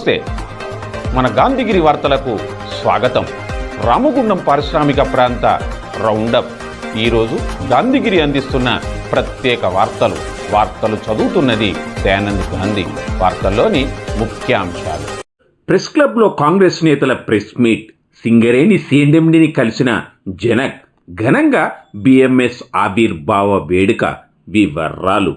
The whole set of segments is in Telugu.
నమస్తే. మన గాంధీగిరి వార్తలకు స్వాగతం. రామగుండం పారిశ్రామిక ప్రాంత రౌండప్. ఈరోజు గాంధీగిరి అందిస్తున్న ప్రత్యేక వార్తలు. వార్తలు చదువుతున్నది దయానంద్ గాంధీ. వార్తల్లోని ముఖ్యాంశాలు. ప్రెస్ క్లబ్లో కాంగ్రెస్ నేతల ప్రెస్ మీట్. సింగరేణి సిఎండిని కలిసిన జనక్. ఘనంగా బిఎంఎస్ ఆవిర్భావ వేడుక వివరాలు.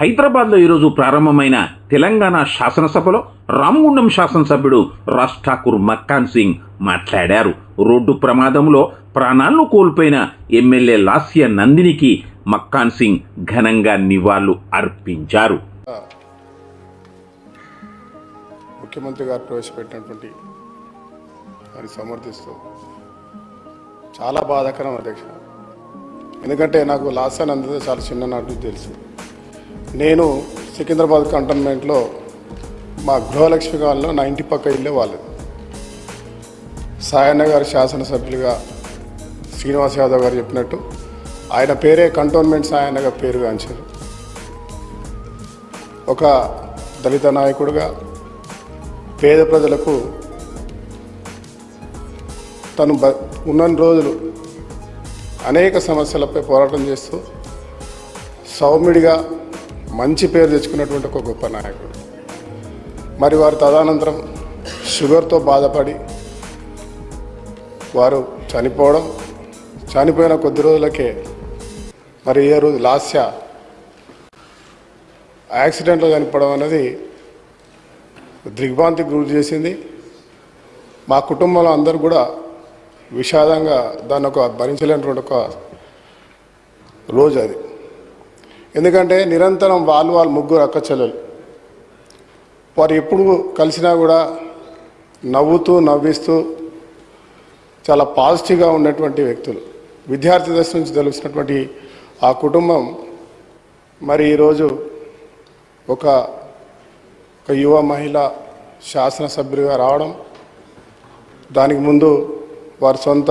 హైదరాబాద్లో ఈరోజు ప్రారంభమైన తెలంగాణ శాసనసభలో రామగుండం శాసనసభ్యుడు రాజ్ ఠాకూర్ మక్కాన్ సింగ్ మాట్లాడారు. రోడ్డు ప్రమాదంలో ప్రాణాలను కోల్పోయిన ఎమ్మెల్యే లాస్య నందినికి మక్కాన్ సింగ్ ఘనంగా నివాళులు అర్పించారు. ముఖ్యమంత్రి గారు ప్రవేశపెట్టినటువంటి దాన్ని సమర్థిస్తూ చాలా బాధాకరం అధ్యక్ష. ఎందుకంటే నాకు లాస్య నందితో చాలా చిన్ననాటి తెలుసు. నేను సికింద్రాబాద్ కంటోన్మెంట్లో మా గృహలక్ష్మి కాలంలో నా ఇంటి పక్క ఇల్లే వాళ్ళది. సాయన్న గారు శాసనసభ్యులుగా శ్రీనివాస్ యాదవ్ గారు చెప్పినట్టు ఆయన పేరే కంటోన్మెంట్ సాయన్నగా గారు పేరుగాంచారు ఒక దళిత నాయకుడుగా పేద ప్రజలకు తను బ ఉన్న రోజులు అనేక సమస్యలపై పోరాటం చేస్తూ సౌమ్యుడిగా మంచి పేరు తెచ్చుకున్నటువంటి ఒక గొప్ప నాయకుడు. మరి వారు తదనంతరం షుగర్తో బాధపడి వారు చనిపోవడం చనిపోయిన కొద్ది రోజులకే మరి ఏ రోజు లాస్య యాక్సిడెంట్లో చనిపోవడం అనేది దిగ్భాంతికి గురి చేసింది. మా కుటుంబంలో అందరూ కూడా విషాదంగా దాన్ని ఒక భరించలేనటువంటి ఒక రోజు అది. ఎందుకంటే నిరంతరం వాళ్ళు వాళ్ళు ముగ్గురు అక్క చెల్లెలు. వారు ఎప్పుడు కలిసినా కూడా నవ్వుతూ నవ్విస్తూ చాలా పాజిటివ్గా ఉన్నటువంటి వ్యక్తులు. విద్యార్థి దశ నుంచి తెలిసినటువంటి ఆ కుటుంబం మరి ఈరోజు ఒక ఒక యువ మహిళ శాసనసభ్యులుగా రావడం దానికి ముందు వారి సొంత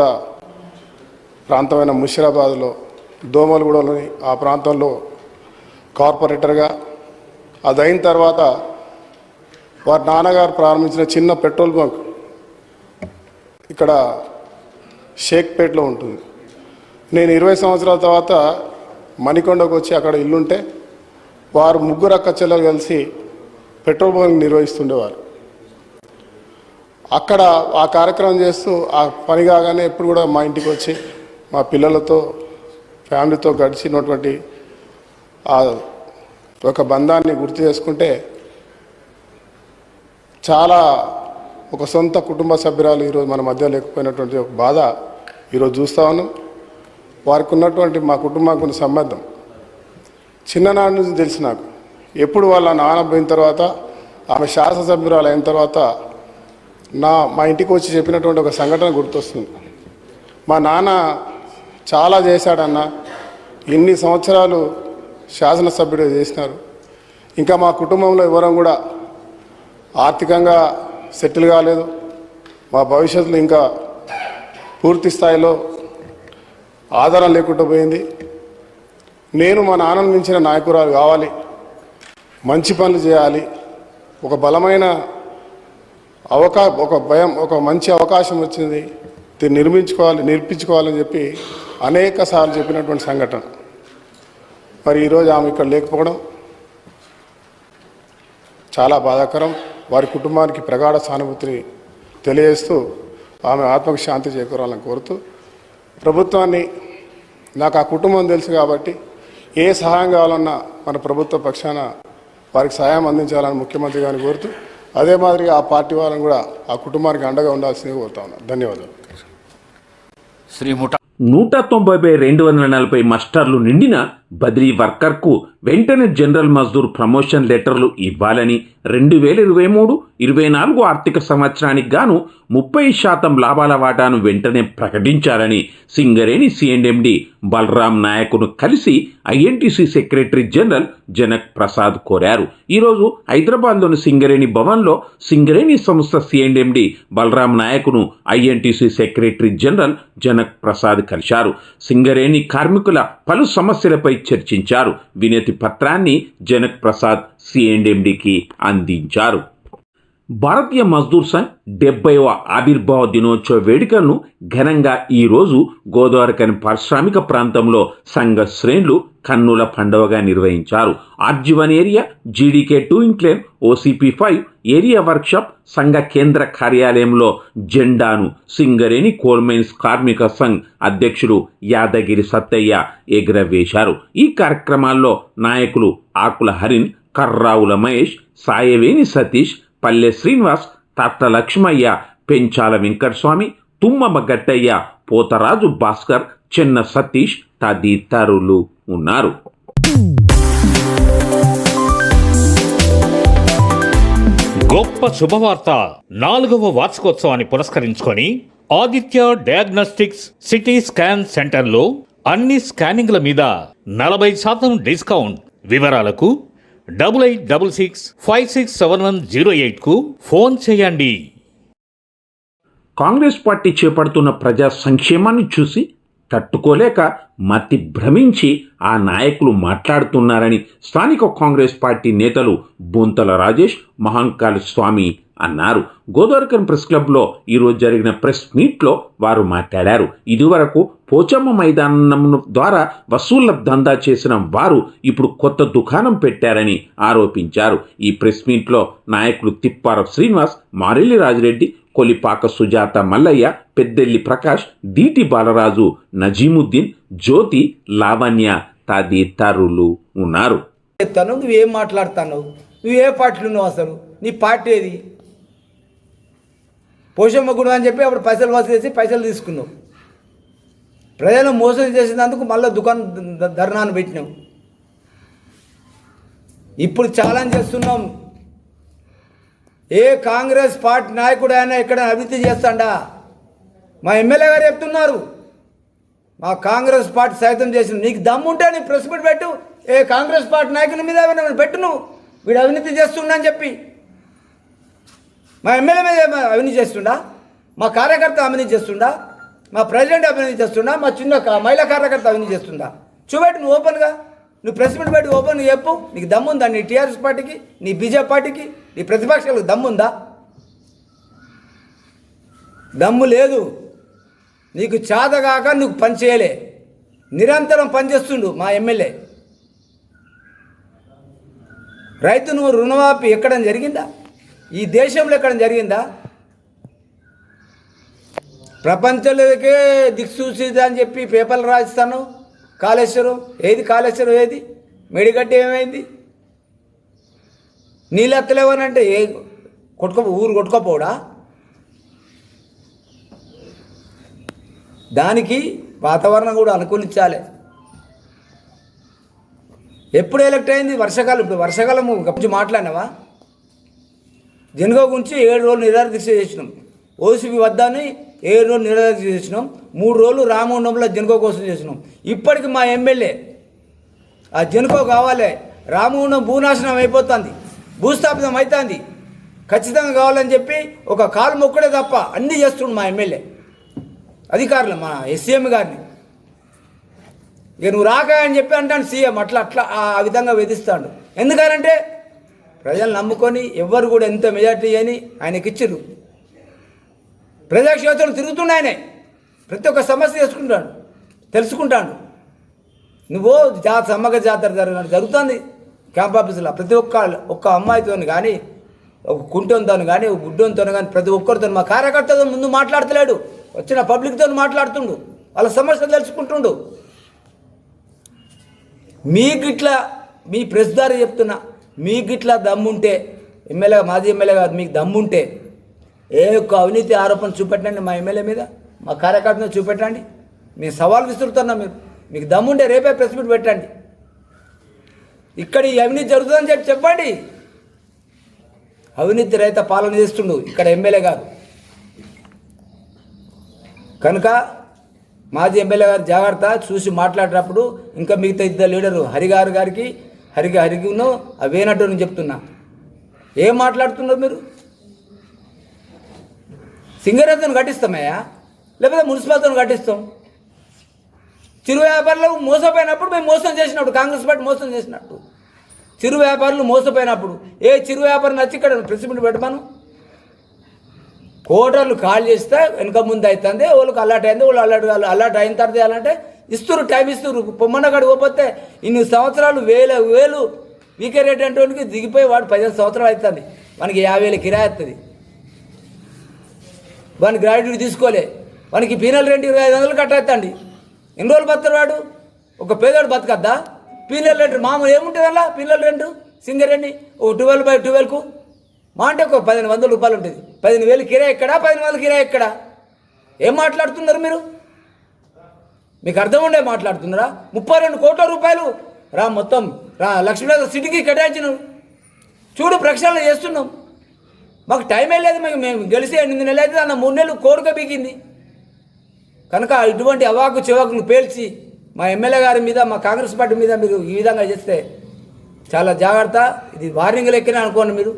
ప్రాంతమైన ముషిరాబాద్లో దోమలగూడలోని ఆ ప్రాంతంలో కార్పొరేటర్గా. అది అయిన తర్వాత వారి నాన్నగారు ప్రారంభించిన చిన్న పెట్రోల్ బంక్ ఇక్కడ షేక్పేట్లో ఉంటుంది. నేను ఇరవై సంవత్సరాల తర్వాత మణికొండకు వచ్చి అక్కడ ఇల్లుంటే వారు ముగ్గురు అక్క చెల్లెలు కలిసి పెట్రోల్ బంక్ నిర్వహిస్తుండేవారు. అక్కడ ఆ కార్యక్రమం చేస్తూ ఆ పని కాగానే ఎప్పుడు కూడా మా ఇంటికి వచ్చి మా పిల్లలతో ఫ్యామిలీతో గడిచినటువంటి ఆ ఒక బంధాన్ని గుర్తు చేసుకుంటే చాలా ఒక సొంత కుటుంబ సభ్యురాలు ఈరోజు మన మధ్య లేకపోయినటువంటి ఒక బాధ ఈరోజు చూస్తా ఉన్నాం. వారికి ఉన్నటువంటి మా కుటుంబానికి ఉన్న సంబంధం చిన్ననాటి నుంచి తెలిసి నాకు. ఎప్పుడు వాళ్ళ నాన్న పోయిన తర్వాత ఆమె శాసనసభ్యురాలు అయిన తర్వాత నా మా ఇంటికి వచ్చి చెప్పినటువంటి ఒక సంఘటన గుర్తొస్తుంది. మా నాన్న చాలా చేశాడన్న. ఇన్ని సంవత్సరాలు శాసనసభ్యుడు చేసినారు. ఇంకా మా కుటుంబంలో ఎవరం కూడా ఆర్థికంగా సెటిల్ కాలేదు. మా భవిష్యత్తులో ఇంకా పూర్తి స్థాయిలో ఆధారం లేకుండా పోయింది. నేను మా నాన్నను మించిన నాయకురాలు కావాలి. మంచి పనులు చేయాలి. ఒక బలమైన అవకా ఒక భయం ఒక మంచి అవకాశం వచ్చింది. దీన్ని నిర్మించుకోవాలి నేర్పించుకోవాలని చెప్పి అనేక సార్లు చెప్పినటువంటి సంఘటన. మరి ఈరోజు ఆమె ఇక్కడ లేకపోవడం చాలా బాధాకరం. వారి కుటుంబానికి ప్రగాఢ సానుభూతిని తెలియజేస్తూ ఆమె ఆత్మకు శాంతి చేకూరాలని కోరుతూ ప్రభుత్వాన్ని నాకు ఆ కుటుంబం తెలుసు కాబట్టి ఏ సహాయం కావాలన్నా మన ప్రభుత్వ పక్షాన వారికి సహాయం అందించాలని ముఖ్యమంత్రి గారిని కోరుతూ అదే మాదిరిగా ఆ పార్టీ వాళ్ళని కూడా ఆ కుటుంబానికి అండగా ఉండాల్సిందిగా కోరుతా ఉన్నాను ధన్యవాదాలు. శ్రీ ముఠ నూట తొంభై బై రెండు వందల నలభై మస్టర్లు నిండిన బదిలీ వర్కర్కు వెంటనే జనరల్ మజ్దూర్ ప్రమోషన్ లెటర్లు ఇవ్వాలని రెండు వేల ఇరవై మూడు ఇరవై నాలుగు ఆర్థిక సంవత్సరానికి గాను ముప్పై శాతం లాభాల వాటాను వెంటనే ప్రకటించాలని సింగరేణి సిఎండి బలరాం నాయకును కలిసి INTUC secretary general Janak Prasad కోరారు. ఈరోజు హైదరాబాద్లోని సింగరేణి భవన్లో సింగరేణి సంస్థ CMD Balram నాయకును INTUC secretary general Janak Prasad కలిశారు. సింగరేణి కార్మికుల పలు సమస్యలపై చర్చించారు. వినతి పత్రాన్ని జనక్ ప్రసాద్ సిఎండికి అందించారు. భారతీయ మజ్దూర్ సంఘ్ డెబ్బైవ ఆవిర్భావ దినోత్సవ వేడుకలను ఘనంగా ఈరోజు గోదావరికని పారిశ్రామిక ప్రాంతంలో సంఘ శ్రేణులు కన్నుల పండవగా నిర్వహించారు. RG one area GDK two incline OCP five area workshop సంఘ కేంద్ర కార్యాలయంలో జెండాను సింగరేణి కోల్మైన్స్ కార్మిక సంఘ్ అధ్యక్షుడు యాదగిరి సత్తయ్య ఎగురవేశారు. ఈ కార్యక్రమాల్లో నాయకులు ఆకుల హరిన్ కర్రావుల మహేష్ సాయవేణి సతీష్ పల్లె శ్రీనివాస్ తట్ట లక్ష్మయ్య పెంచాల వెంకటస్వామి తుమ్మమ్మ గట్టయ్య పోతరాజు భాస్కర్ చిన్న సతీష్ తదితరులు. ఉన్నారు. గొప్ప శుభవార్త. నాలుగవ వార్షికోత్సవాన్ని పురస్కరించుకొని ఆదిత్య డయాగ్నోస్టిక్స్ సిటీ స్కాన్ సెంటర్లో అన్ని స్కానింగ్ల మీద నలభై శాతం డిస్కౌంట్. వివరాలకు double eight double six five six seven one zero ఎయిట్కు phone చేయండి. కాంగ్రెస్ పార్టీ చేపడుతున్న ప్రజా సంక్షేమాన్ని చూసి తట్టుకోలేక మతి భ్రమించి ఆ నాయకులు మాట్లాడుతున్నారని స్థానిక కాంగ్రెస్ పార్టీ నేతలు బొంతల రాజేష్ మహంకాళ స్వామి అన్నారు. గోదావరికన్ ప్రెస్ క్లబ్లో ఈరోజు జరిగిన ప్రెస్ మీట్లో వారు మాట్లాడారు. ఇదివరకు పోచమ్మ మైదానం ద్వారా వసూళ్ళ దందా చేసిన వారు ఇప్పుడు కొత్త దుకాణం పెట్టారని ఆరోపించారు. ఈ ప్రెస్ మీట్లో నాయకులు తిప్పార శ్రీనివాస్ మారెల్లి రాజిరెడ్డి కొలిపాక సుజాత మల్లయ్య పెద్దెల్లి ప్రకాష్ దీటి బాలరాజు నజీముద్దీన్ జ్యోతి లావణ్య తదితరులు ఉన్నారు. తను నువ్వేం మాట్లాడతావు నువ్వు ఏ పార్టీలో ఉన్నావు అసలు? నీ పార్టీ ఏది? పోషమ్మ గుడి అని చెప్పి అప్పుడు పైసలు వసూలు చేసి పైసలు తీసుకున్నాం. ప్రజలను మోసం చేసినందుకు మళ్ళీ దుకాణం ధర్నాన్ని ధర్నాను పెట్టినాం. ఇప్పుడు ఛాలెంజ్ చేస్తున్నాం. ఏ కాంగ్రెస్ పార్టీ నాయకుడు అయినా ఇక్కడ అభివృద్ధి చేస్తాడా? మా ఎమ్మెల్యే గారు చెప్తున్నారు. మా కాంగ్రెస్ పార్టీ సైతం చేసిన నీకు దమ్ముంటే నీ ప్రెస్ మీట్ పెట్టు. ఏ కాంగ్రెస్ పార్టీ నాయకుల మీద పెట్టును పెట్టు నువ్వు? వీడు అవినీతి చేస్తున్నా అని చెప్పి. మా ఎమ్మెల్యే మీద ఏమైనా అవినీతి చేస్తుండా? మా కార్యకర్త అవినీతి చేస్తుండా? మా ప్రెసిడెంట్ అవినీతి చేస్తుండా? మా చిన్న మహిళా కార్యకర్త అవినీతి చేస్తుండా? చూపెట్టు నువ్వు ఓపెన్గా నువ్వు ప్రెస్ మీట్ పెట్టి ఓపెన్ చెప్పు. నీకు దమ్ముందా నీ టీఆర్ఎస్ పార్టీకి నీ బీజేపీ పార్టీకి? నీ ప్రతిపక్షాలకు దమ్ముందా? దమ్ము లేదు. నీకు చాతగాక నువ్వు పని చేయలే. నిరంతరం పనిచేస్తుండు మా ఎమ్మెల్యే. రైతు నువ్వు రుణమాఫీ ఎక్కడ జరిగిందా? ఈ దేశంలో ఎక్కడ జరిగిందా? ప్రపంచంలోకే దిక్సూచిది అని చెప్పి పేపర్లు రాస్తాను కాళేశ్వరం ఏది కాళేశ్వరం ఏది? మెడిగడ్డ ఏమైంది? నీళ్ళెత్తలేవనంటే ఏ కొట్టుకో ఊరు కొట్టుకోపోడా? దానికి వాతావరణం కూడా అనుకూలించాలి. ఎప్పుడు ఎలక్ట్ అయింది? వర్షాకాలం ఇప్పుడు వర్షాకాలం గురించి మాట్లాడినావా? జనగో గురించి ఏడు రోజులు నిరాదీక్ష చేసినాం. ఓసీపీ వద్దని ఏడు రోజులు నిరాదీక్ష చేసినాం. మూడు రోజులు రామగుండంలో జనగో కోసం చేసినాం. ఇప్పటికి మా ఎమ్మెల్యే ఆ జనుకో కావాలి రామగుండం భూనాశనం అయిపోతుంది భూస్థాపితం అవుతుంది ఖచ్చితంగా కావాలని చెప్పి ఒక కాలు మొక్కడే తప్ప అన్నీ చేస్తుండు మా ఎమ్మెల్యే. అధికారులు మా ఎస్సీఎం గారిని. ఇక నువ్వు రాక అని చెప్పి అంటాను సీఎం అట్లా అట్లా ఆ విధంగా వేధిస్తాడు. ఎందుకనంటే ప్రజలు నమ్ముకొని ఎవ్వరు కూడా ఎంత మెజార్టీ అని ఆయనకి ఇచ్చిర్రు. ప్రజాక్షేత్రం తిరుగుతున్నాయనే. ప్రతి ఒక్క సమస్య చేసుకుంటాడు తెలుసుకుంటాడు. నువ్వు జాతర సమ్మక జాతర జరగ జరుగుతుంది క్యాంప్ ఆఫీసులో. ప్రతి ఒక్క ఒక్క అమ్మాయితో కానీ ఒక కుంటంతో కానీ ఒక గుడ్డంతో కానీ ప్రతి ఒక్కరితో మా కార్యకర్తతో ముందు మాట్లాడతలేడు. వచ్చిన పబ్లిక్తో మాట్లాడుతుండు. వాళ్ళ సమస్యలు తెలుసుకుంటుండు. మీకు ఇట్లా మీ ప్రెస్ ద్వారా చెప్తున్నా మీకు ఇట్లా దమ్ముంటే ఎమ్మెల్యే మాజీ ఎమ్మెల్యే గారు మీకు దమ్ముంటే ఏ ఒక్క అవినీతి ఆరోపణ చూపెట్టండి మా ఎమ్మెల్యే మీద మా కార్యకర్తను చూపెట్టండి. మేము సవాల్ విసురుతున్నా మీరు. మీకు దమ్ముంటే రేపే ప్రెస్ మీట్ పెట్టండి. ఇక్కడ ఈ అవినీతి జరుగుతుందని చెప్పి చెప్పండి. అవినీతి రైత పాలన చేస్తుండు ఇక్కడ ఎమ్మెల్యే గారు. కనుక మాజీ ఎమ్మెల్యే గారు జాగ్రత్త చూసి మాట్లాడేటప్పుడు ఇంకా మిగతా ఇద్దరు లీడరు హరిగారు గారికి హరిగి హరిగి ఉన్నావు అవేనట్టు నేను చెప్తున్నా. ఏం మాట్లాడుతున్నారు మీరు? సింగరేతో కట్టిస్తామయ్యా లేకపోతే మున్సిపాలిటీతో కట్టిస్తాం. చిరు వ్యాపారులు మోసపోయినప్పుడు మేము మోసం చేసినప్పుడు కాంగ్రెస్ పార్టీ మోసం చేసినట్టు. చిరు వ్యాపారులు మోసపోయినప్పుడు ఏ చిరు వ్యాపారం నచ్చి ఇక్కడ ప్రెసిడెంట్ పెట్టమను? కోటర్లు కాల్ చేస్తే వెనక ముందు అవుతుంది వాళ్ళకి అలర్ట్ అయింది వాళ్ళు అలర్ట్ అలర్ట్ అయిన తర్వాత చేయాలంటే ఇస్తురు టైం ఇస్తురు. పొమ్మన్న కాడికి పోతే ఇన్ని సంవత్సరాలు వేల వేలు వీకే రేట్ అంటే దిగిపోయి వాడు పదిహేను సంవత్సరాలు అవుతుంది. మనకి యాభై వేల కిరాయి వస్తుంది. వాడిని గ్రాడ్యుయేట్ తీసుకోలే. వానికి పీనల్ రెంట్ ఇరవై ఐదు వందలు కట్టేస్తండి. ఎన్ని రోజులు బతాడు వాడు? ఒక పేదవాడు బతకద్దా? పీనల్ రెంట్ మామూలు ఏముంటుంది అలా పీనల్ రెంట్ సింగర్ అండి ఓ ట్వెల్వ్ బై ట్వెల్వ్కు? మా అంటే ఒక పదిహేను వందల రూపాయలు ఉంటుంది. పదిహేను వేలు కిరాయి ఎక్కడా? పదిహేను వందల కిరాయి ఎక్కడా? ఏం మాట్లాడుతున్నారు మీరు? మీకు అర్థం ఉండే మాట్లాడుతున్నారా ముప్పై రెండు కోట్ల రూపాయలు. రా మొత్తం. రా లక్ష్మీనగర్ సిటీకి కేటాయించినాం. చూడు ప్రక్షాళన చేస్తున్నాం. మాకు టైమే లేదు మేము మేము గెలిచి ఎనిమిది నెలలు అయితే అన్న మూడు నెలలు కోరిక బీకింది. కనుక ఇటువంటి అవాకు చివాకులు పేల్చి మా ఎమ్మెల్యే గారి మీద మా కాంగ్రెస్ పార్టీ మీద మీరు ఈ విధంగా చేస్తే చాలా జాగ్రత్త. ఇది వార్నింగ్ లెక్కనే అనుకోండి మీరు.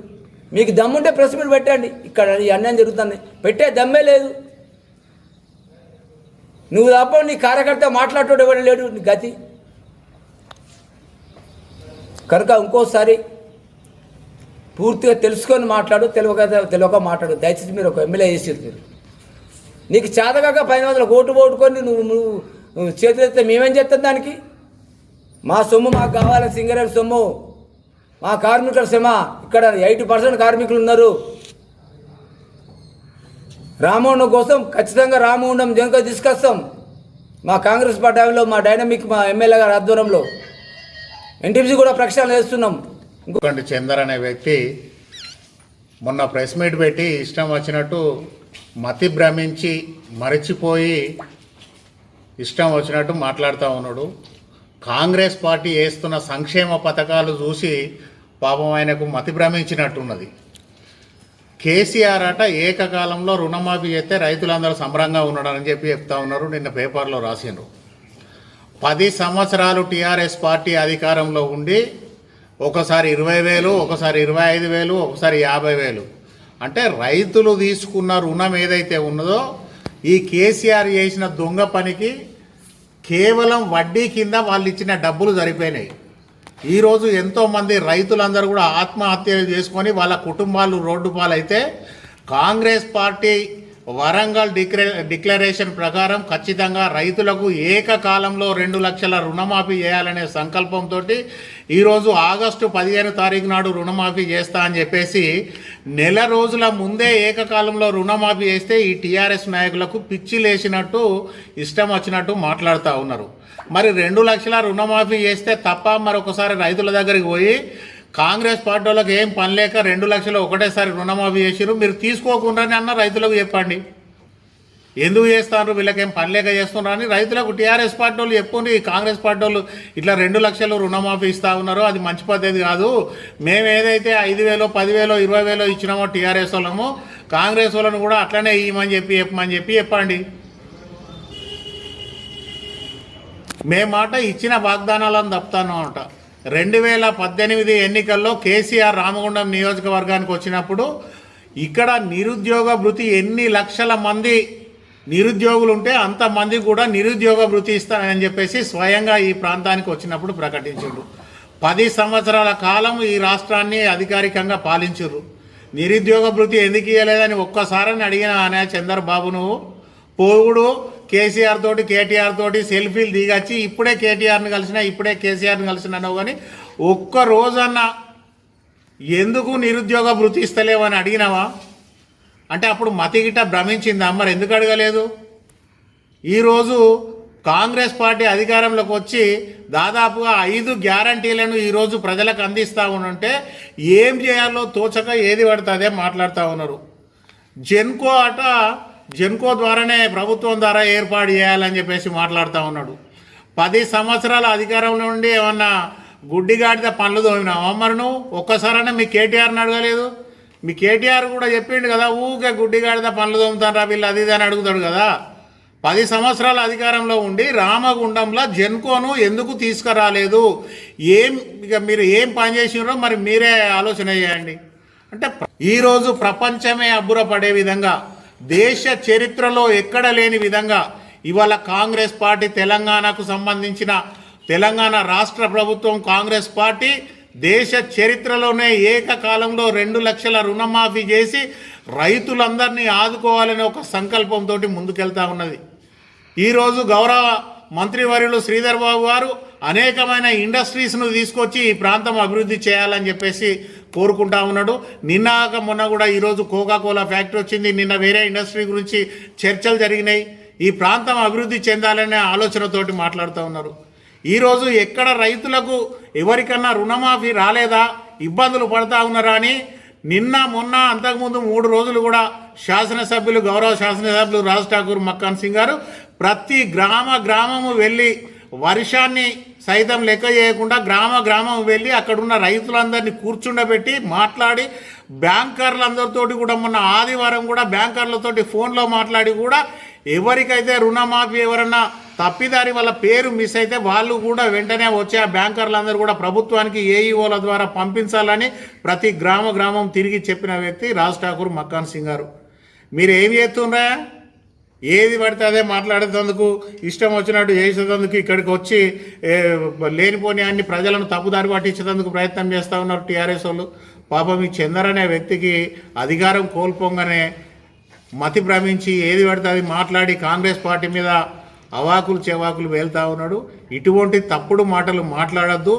మీకు దమ్ముంటే ప్రెస్ మీట్ పెట్టండి. ఇక్కడ ఈ అన్యాయం జరుగుతుంది. పెట్టే దమ్మే లేదు. నువ్వు తప్ప నీ కార్యకర్త మాట్లాడటం ఎవరు లేడు నీ గతి. కనుక ఇంకోసారి పూర్తిగా తెలుసుకొని మాట్లాడు తెలియక తెలియక మాట్లాడు. దయచేసి మీరు ఒక ఎమ్మెల్యే చేసేది మీరు. నీకు చేతగాక పది వందల కోటు ఓటుకొని నువ్వు నువ్వు నువ్వు చేతులెత్తే మేమేం చేస్తాం దానికి? మా సొమ్ము మాకు కావాలి సింగరేణి సొమ్ము. మా కార్మికుల శ్రమ. ఇక్కడ ఎయిటీ పర్సెంట్ కార్మికులు ఉన్నారు. రామోహన్ కోసం ఖచ్చితంగా రామగుండం జనక తీసుకొస్తాం. మా కాంగ్రెస్ పార్టీ మా డైనమిక్ మా ఎమ్మెల్యే గారి ఆధ్వర్యంలో. ఎన్టీపీసీ కూడా ప్రక్షాళన చేస్తున్నాం. ఇంకొకటి చందర్ అనే వ్యక్తి మొన్న ప్రెస్ మీట్ పెట్టి ఇష్టం వచ్చినట్టు మతి భ్రమించి మరచిపోయి ఇష్టం వచ్చినట్టు మాట్లాడుతూ ఉన్నాడు. కాంగ్రెస్ పార్టీ వేస్తున్న సంక్షేమ పథకాలు చూసి పాపం ఆయనకు మతి భ్రమించినట్టున్నది. కేసీఆర్ అట ఏకకాలంలో రుణమాఫీ చేస్తే రైతులందరూ సంబరంగా ఉన్నాడని చెప్పి చెప్తా ఉన్నారు. నిన్న పేపర్లో రాసిండ్రు. పది సంవత్సరాలు టీఆర్ఎస్ పార్టీ అధికారంలో ఉండి ఒకసారి ఇరవై వేలు ఒకసారి ఇరవై ఐదు వేలు ఒకసారి యాభై వేలు. అంటే రైతులు తీసుకున్న రుణం ఏదైతే ఉన్నదో ఈ కేసీఆర్ చేసిన దొంగ పనికి కేవలం వడ్డీ కింద వాళ్ళు ఇచ్చిన డబ్బులు సరిపోయినాయి. ఈరోజు ఎంతోమంది రైతులందరూ కూడా ఆత్మహత్యలు చేసుకొని వాళ్ళ కుటుంబాలు రోడ్డు పాలైతే కాంగ్రెస్ పార్టీ వరంగల్ డిక్లే డిక్లరేషన్ ప్రకారం ఖచ్చితంగా రైతులకు ఏకకాలంలో రెండు లక్షల రుణమాఫీ చేయాలనే సంకల్పంతో ఈరోజు ఆగస్టు పదిహేను తారీఖు నాడు రుణమాఫీ చేస్తా అని చెప్పేసి నెల రోజుల ముందే ఏకకాలంలో రుణమాఫీ చేస్తే ఈ టీఆర్ఎస్ నాయకులకు పిచ్చి లేచినట్టు ఇష్టం వచ్చినట్టు మాట్లాడుతూ ఉన్నారు. మరి రెండు లక్షల రుణమాఫీ చేస్తే తప్ప మరొకసారి రైతుల దగ్గరికి పోయి కాంగ్రెస్ పార్టీ వాళ్ళకి ఏం పని లేక రెండు లక్షలు ఒకటేసారి రుణమాఫీ చేసిరు మీరు తీసుకోకుండానే అన్న రైతులకు చెప్పండి. ఎందుకు చేస్తారు వీళ్ళకేం పని లేక చేస్తున్నారని రైతులకు టీఆర్ఎస్ పార్టీ వాళ్ళు చెప్పుండి కాంగ్రెస్ పార్టీ వాళ్ళు ఇట్లా రెండు లక్షలు రుణమాఫీ ఇస్తా ఉన్నారు. అది మంచి పద్ధతి కాదు. మేము ఏదైతే ఐదు వేలో పదివేలో ఇరవై వేలో ఇచ్చినామో టీఆర్ఎస్ వాళ్ళము కాంగ్రెస్ వాళ్ళను కూడా అట్లనే ఇవ్వమని చెప్పి చెప్పమని చెప్పి చెప్పండి. మేమాట మాట ఇచ్చిన వాగ్దానాలను తప్పుతాను అంట. రెండు వేల పద్దెనిమిది ఎన్నికల్లో కేసీఆర్ రామగుండం నియోజకవర్గానికి వచ్చినప్పుడు ఇక్కడ నిరుద్యోగ భృతి ఎన్ని లక్షల మంది నిరుద్యోగులు ఉంటే అంతమంది కూడా నిరుద్యోగ భృతి ఇస్తానని చెప్పేసి స్వయంగా ఈ ప్రాంతానికి వచ్చినప్పుడు ప్రకటించారు పది సంవత్సరాల కాలం ఈ రాష్ట్రాన్ని అధికారికంగా పాలించరు నిరుద్యోగ భృతి ఎందుకు ఇవ్వలేదని ఒక్కసారని అడిగిన అనే చంద్రబాబు నువ్వు పోవుడు కేసీఆర్ తోటి కేటీఆర్ తోటి సెల్ఫీలు దిగచ్చి ఇప్పుడే కేటీఆర్ని కలిసిన ఇప్పుడే కేసీఆర్ని కలిసిన అన్నావు కానీ ఒక్క రోజన్న ఎందుకు నిరుద్యోగ భృతి ఇస్తలేవని అడిగినావా? అంటే అప్పుడు మతిగిట భ్రమించిందా? మరి ఎందుకు అడగలేదు? ఈరోజు కాంగ్రెస్ పార్టీ అధికారంలోకి వచ్చి దాదాపుగా ఐదు గ్యారంటీలను ఈరోజు ప్రజలకు అందిస్తూ ఉంటే ఏం చేయాలో తోచక ఏది పడితే అదే మాట్లాడుతూ ఉన్నారు. జెన్కో అట జెన్కో ద్వారానే ప్రభుత్వం ద్వారా ఏర్పాటు చేయాలని చెప్పేసి మాట్లాడుతూ ఉన్నాడు. పది సంవత్సరాల అధికారంలో ఉండి ఏమన్నా గుడ్డిగాడిద పనులు తోమినావా? మరి నువ్వు ఒక్కసారైనా మీ కేటీఆర్ని అడగలేదు? మీ కేటీఆర్ కూడా చెప్పిండు కదా ఊకే గుడ్డిగాడిద పనులు తోముతారా వీళ్ళు అది ఇది అని అడుగుతాడు కదా. పది సంవత్సరాల అధికారంలో ఉండి రామగుండంలో జెన్కోను ఎందుకు తీసుకురాలేదు? ఏం ఇక మీరు ఏం పని చేసినారో మరి మీరే ఆలోచన చేయండి. అంటే ఈరోజు ప్రపంచమే అబ్బురపడే విధంగా దేశ చరిత్రలో ఎక్కడ లేని విధంగా ఇవాళ కాంగ్రెస్ పార్టీ తెలంగాణకు సంబంధించిన తెలంగాణ రాష్ట్ర ప్రభుత్వం కాంగ్రెస్ పార్టీ దేశ చరిత్రలోనే ఏకకాలంలో రెండు లక్షల రుణమాఫీ చేసి రైతులందరినీ ఆదుకోవాలనే ఒక సంకల్పంతో ముందుకెళ్తా ఉన్నది. ఈరోజు గౌరవ మంత్రివర్యులు శ్రీధర్ బాబు గారు అనేకమైన ఇండస్ట్రీస్ను తీసుకొచ్చి ఈ ప్రాంతం అభివృద్ధి చేయాలని చెప్పేసి కోరుకుంటా ఉన్నాడు. నిన్నాక మొన్న కూడా ఈరోజు కోకా కోలా ఫ్యాక్టరీ వచ్చింది. నిన్న వేరే ఇండస్ట్రీ గురించి చర్చలు జరిగినాయి. ఈ ప్రాంతం అభివృద్ధి చెందాలనే ఆలోచనతోటి మాట్లాడుతూ ఉన్నారు. ఈరోజు ఎక్కడ రైతులకు ఎవరికన్నా రుణమాఫీ రాలేదా? ఇబ్బందులు పడతా ఉన్నారా అని నిన్న మొన్న అంతకుముందు మూడు రోజులు కూడా శాసనసభ్యులు గౌరవ శాసనసభ్యులు రాజ్ ఠాకూర్ మక్కాన్ సింగ్ గారు ప్రతి గ్రామ గ్రామము వెళ్ళి వర్షాన్ని సైతం లెక్క చేయకుండా గ్రామ గ్రామం వెళ్ళి అక్కడున్న రైతులందరినీ కూర్చుండబెట్టి మాట్లాడి బ్యాంకర్లందరితోటి కూడా మొన్న ఆదివారం కూడా బ్యాంకర్లతోటి ఫోన్లో మాట్లాడి కూడా ఎవరికైతే రుణమాఫీ ఎవరన్నా తప్పిదారి వాళ్ళ పేరు మిస్ అయితే వాళ్ళు కూడా వెంటనే వచ్చే ఆ బ్యాంకర్లందరూ కూడా ప్రభుత్వానికి ఏఈఓల ద్వారా పంపించాలని ప్రతి గ్రామ గ్రామం తిరిగి చెప్పిన వ్యక్తి రాజ్ ఠాకూర్ మక్కాన్ సింగ్ గారు. మీరు ఏం చేస్తుండ్రా? ఏది పడితే అదే మాట్లాడేందుకు ఇష్టం వచ్చినట్టు చేసేందుకు ఇక్కడికి వచ్చి లేనిపోని అన్ని ప్రజలను తప్పుదారి పట్టించేందుకు ప్రయత్నం చేస్తూ ఉన్నారు టీఆర్ఎస్ వాళ్ళు. పాపం ఈ చందర్ అనే వ్యక్తికి అధికారం కోల్పోగానే మతి భ్రమించి ఏది పడితే అది మాట్లాడి కాంగ్రెస్ పార్టీ మీద అవాకులు చెవాకులు వెళ్తూ ఉన్నాడు. ఇటువంటి తప్పుడు మాటలు మాట్లాడద్దు.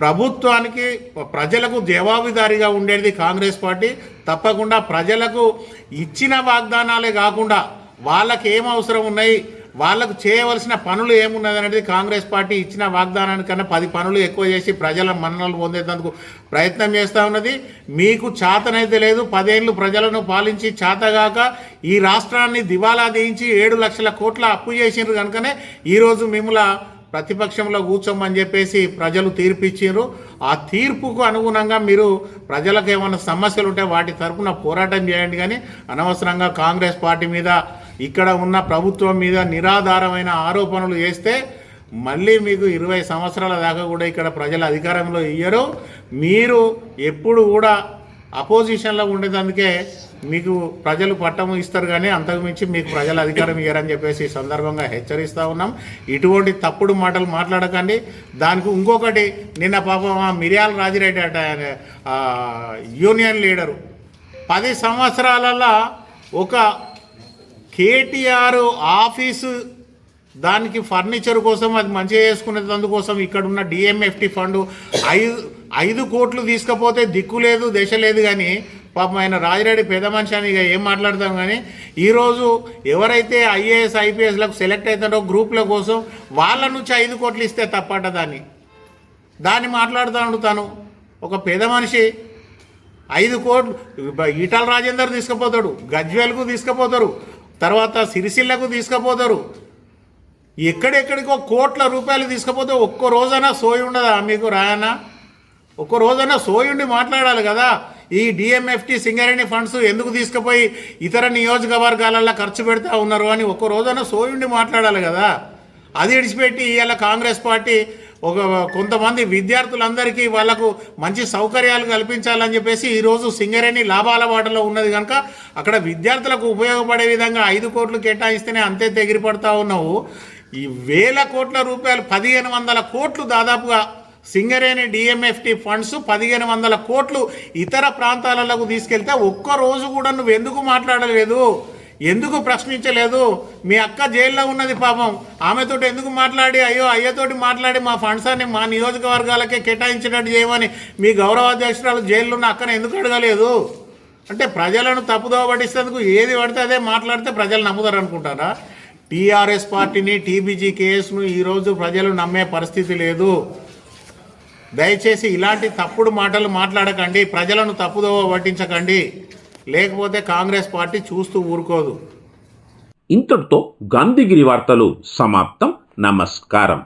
ప్రభుత్వానికి ప్రజలకు జవాబుదారీగా ఉండేది కాంగ్రెస్ పార్టీ. తప్పకుండా ప్రజలకు ఇచ్చిన వాగ్దానాలే కాకుండా వాళ్ళకి ఏం అవసరం ఉన్నాయి? వాళ్ళకు చేయవలసిన పనులు ఏమున్నది అనేది కాంగ్రెస్ పార్టీ ఇచ్చిన వాగ్దానానికన్నా పది పనులు ఎక్కువ చేసి ప్రజల మన్ననలు పొందేందుకు ప్రయత్నం చేస్తూ ఉన్నది. మీకు చేతనైతే లేదు. పదేళ్ళు ప్రజలను పాలించి చేతగాక ఈ రాష్ట్రాన్ని దివాలా దేయించి ఏడు లక్షల కోట్ల అప్పు చేసిండ్రు కనుకనే ఈరోజు మిమ్మల ప్రతిపక్షంలో కూర్చోమని చెప్పేసి ప్రజలు తీర్పు ఆ తీర్పుకు అనుగుణంగా మీరు ప్రజలకు ఏమైనా సమస్యలు ఉంటే వాటి తరపున పోరాటం చేయండి కానీ అనవసరంగా కాంగ్రెస్ పార్టీ మీద ఇక్కడ ఉన్న ప్రభుత్వం మీద నిరాధారమైన ఆరోపణలు చేస్తే మళ్ళీ మీకు ఇరవై సంవత్సరాల దాకా కూడా ఇక్కడ ప్రజల అధికారంలో ఇయ్యరు. మీరు ఎప్పుడు కూడా అపోజిషన్లో ఉండేదందుకే మీకు ప్రజలు పట్టము ఇస్తారు కానీ అంతకుమించి మీకు ప్రజల అధికారం ఇయ్యరని చెప్పేసి ఈ సందర్భంగా హెచ్చరిస్తూ ఉన్నాం. ఇటువంటి తప్పుడు మాటలు మాట్లాడకండి. దానికి ఇంకొకటి నిన్న పాపం ఆ మిర్యాల రాజిరెడ్డి అట యూనియన్ లీడరు. పది సంవత్సరాలలో ఒక కేటీఆర్ ఆఫీసు దానికి ఫర్నిచర్ కోసం అది మంచిగా చేసుకునేది అందుకోసం ఇక్కడ ఉన్న డిఎంఎఫ్టి ఫండ్ ఐదు ఐదు కోట్లు తీసుకపోతే దిక్కు లేదు దశ లేదు కానీ పాపం ఆయన రాజిరెడ్డి పెద్ద మనిషి అని ఇక ఏం మాట్లాడతాం కానీ ఈరోజు ఎవరైతే ఐఏఎస్ ఐపీఎస్లకు సెలెక్ట్ అవుతారో గ్రూప్ల కోసం వాళ్ళ నుంచి ఐదు కోట్లు ఇస్తే తప్పట దాన్ని. దాన్ని మాట్లాడుతూ తను. ఒక పేద మనిషి ఐదు కోట్లు ఈటల రాజేందర్ తీసుకుపోతాడు గజ్వేల్కు తీసుకుపోతారు తర్వాత సిరిసిల్లకు తీసుకుపోతారు. ఎక్కడెక్కడికో కోట్ల రూపాయలు తీసుకుపోతే ఒక్క రోజైనా సోయి ఉండదా మీకు రాయన్నా? ఒక్క రోజైనా సోయుండి మాట్లాడాలి కదా. ఈ డిఎంఎఫ్టి సింగరేణి ఫండ్స్ ఎందుకు తీసుకుపోయి ఇతర నియోజకవర్గాలలో ఖర్చు పెడతా ఉన్నారు అని ఒక్క రోజైనా సోయుండి మాట్లాడాలి కదా. అది విడిచిపెట్టి ఇవాళ కాంగ్రెస్ పార్టీ ఒక కొంతమంది విద్యార్థులందరికీ వాళ్ళకు మంచి సౌకర్యాలు కల్పించాలని చెప్పేసి ఈరోజు సింగరేణి లాభాల బాటలో ఉన్నది కనుక అక్కడ విద్యార్థులకు ఉపయోగపడే విధంగా ఐదు కోట్లు కేటాయిస్తేనే అంతే తెగిరిపడతా ఉన్నావు. ఈ వేల కోట్ల రూపాయలు పదిహేను వందల కోట్లు దాదాపుగా సింగరేణి డిఎంఎఫ్టి ఫండ్స్ పదిహేను వందల కోట్లు ఇతర ప్రాంతాలకు తీసుకెళ్తే ఒక్క రోజు కూడా నువ్వు ఎందుకు మాట్లాడలేదు? ఎందుకు ప్రశ్నించలేదు? మీ అక్క జైల్లో ఉన్నది పాపం. ఆమెతో ఎందుకు మాట్లాడి? అయ్యో అయ్యతోటి మాట్లాడి మా ఫండ్స్ అని మా నియోజకవర్గాలకే కేటాయించినట్టు చేయమని మీ గౌరవాధ్యక్షురాలు జైల్లో ఉన్న అక్కను ఎందుకు అడగలేదు? అంటే ప్రజలను తప్పుదోవ పట్టిస్తేందుకు ఏది పడితే అదే మాట్లాడితే ప్రజలు నమ్ముతారు అనుకుంటారా టీఆర్ఎస్ పార్టీని టీబీజీ కేసును ఈరోజు ప్రజలు నమ్మే పరిస్థితి లేదు. దయచేసి ఇలాంటి తప్పుడు మాటలు మాట్లాడకండి. ప్రజలను తప్పుదోవ పట్టించకండి. లేకపోతే కాంగ్రెస్ పార్టీ చూస్తూ ఊరుకోదు. ఇంతటితో గాంధీగిరి వార్తలు సమాప్తం. నమస్కారం.